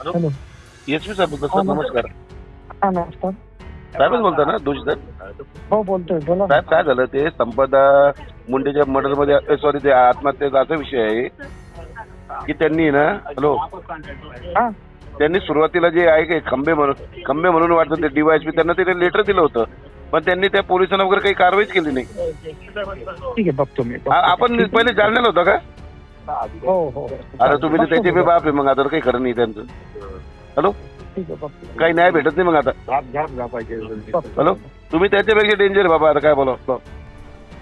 Hello? S P साहेब बोलतो sir नमस्कार. हा नमस्कार. साहेबच बोलता ना दोषी साहेब? हो बोलतोय बोला. साहेब काय झालं ते संपदा मुंडेच्या मर्डरमध्ये सॉरी ते आत्महत्येचा असा विषय आहे की त्यांनी ना हॅलो? हा. त्यांनी सुरुवातीला जे आहे की खंबे म्हणून खंबे म्हणून वाटतं ते डीवायसपी त्यांना ते लेटर दिलं होतं. पण त्यांनी त्या पोलिसांना वगैरे काही कारवाईच केली नाही. ठीक आहे बघतो मी आपण पहिले जालन्याला होता का? हो हो. अरे तुम्ही तर त्याचे बी बाप आहे मग आता काही खरं नाही त्यांचं. हॅलो? ठीक आहे बघतो काही न्याय भेटत नाही मग आता. हॅलो? तुम्ही त्याच्यापेक्षा डेंजर आहे बाबा आता काय बोला.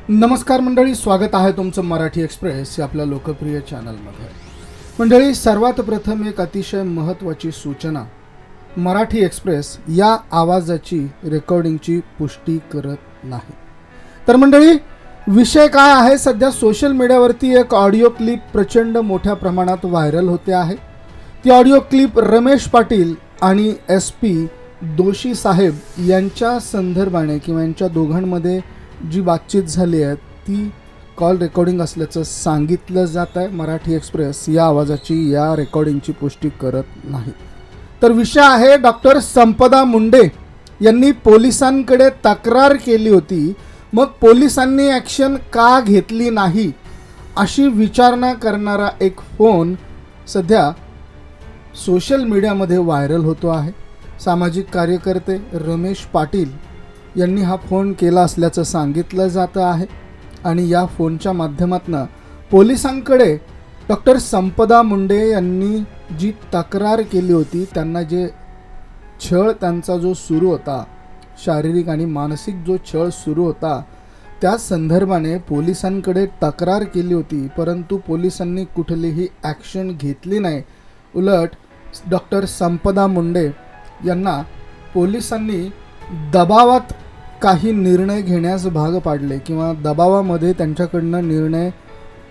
नमस्कार मंडळी स्वागत आहे तुमचं मराठी एक्सप्रेस या आपल्या लोकप्रिय चॅनलमध्ये मंडळी सर्वात प्रथम एक अतिशय महत्त्वाची सूचना. मराठी एक्सप्रेस या आवाजाची रेकॉर्डिंगची पुष्टी करत नाही. तर मंडळी विषय काय आहे? सध्या सोशल मीडियावरती एक ऑडिओ क्लिप प्रचंड मोठ्या प्रमाणात व्हायरल होते आहे. ती ऑडिओ क्लिप रमेश पाटील आणि एस पी दोषी साहेब यांच्या संदर्भाने किंवा यांच्या दोघांमध्ये जी बातचीत झाली आहे ती कॉल रेकॉर्डिंग असल्याचं सांगितलं जात आहे मराठी एक्सप्रेस या आवाजाची या रेकॉर्डिंगची पुष्टी करत नाही. तर विषय आहे डॉक्टर संपदा मुंडे यांनी पोलिसांकडे तक्रार केली होती मग पोलिसांनी ॲक्शन का घेतली नाही अशी विचारणा करणारा एक फोन सध्या सोशल मीडियामध्ये व्हायरल होतो आहे. सामाजिक कार्यकर्ते रमेश पाटील यांनी हा फोन केला असल्याचं सांगितलं जातं आहे आणि या फोनच्या माध्यमातून पोलिसांकडे डॉक्टर संपदा मुंडे यांनी जी तक्रार केली होती त्यांना जे छळ त्यांचा जो सुरू होता शारीरिक आणि मानसिक जो छळ सुरू होता त्या संदर्भाने पोलिसांकडे तक्रार केली होती परंतु पोलिसांनी कुठलीही ॲक्शन घेतली नाही. उलट डॉक्टर संपदा मुंडे यांना पोलिसांनी दबावात काही निर्णय घेण्यास भाग पाडले किंवा दबावामध्ये त्यांच्याकडनं निर्णय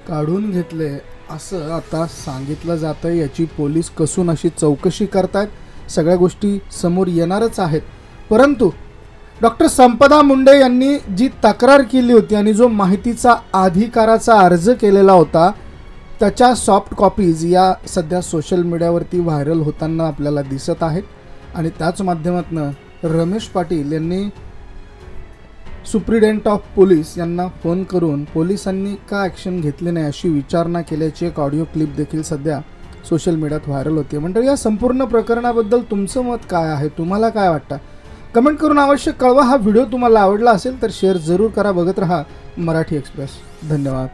काढून घेतले असं आता सांगितलं जातं आहे याची पोलीस कसून अशी चौकशी करतायत. सगळ्या गोष्टी समोर येणारच आहेत. परंतु डॉक्टर संपदा मुंडे यांनी जी तक्रार केली होती आणि जो माहितीचा अधिकाराचा अर्ज केलेला होता त्याच्या सॉफ्ट कॉपीज या सध्या सोशल मीडियावरती व्हायरल होताना आपल्याला दिसत आहेत. आणि त्याच माध्यमातून रमेश पाटील यांनी सुप्रिडेंट ऑफ पोलीस यांना फोन करून पोलिसांनी का ॲक्शन घेतली नाही अशी विचारणा केल्याची एक ऑडिओ क्लिप देखील सध्या सोशल मीडियात व्हायरल होते म्हणजे या संपूर्ण प्रकरणाबद्दल तुमचं मत काय आहे? तुम्हाला काय वाटतं? कमेंट करून अवश्य कळवा. हा व्हिडिओ तुम्हाला आवडला असेल तर शेअर जरूर करा. बघत राहा मराठी एक्सप्रेस. धन्यवाद.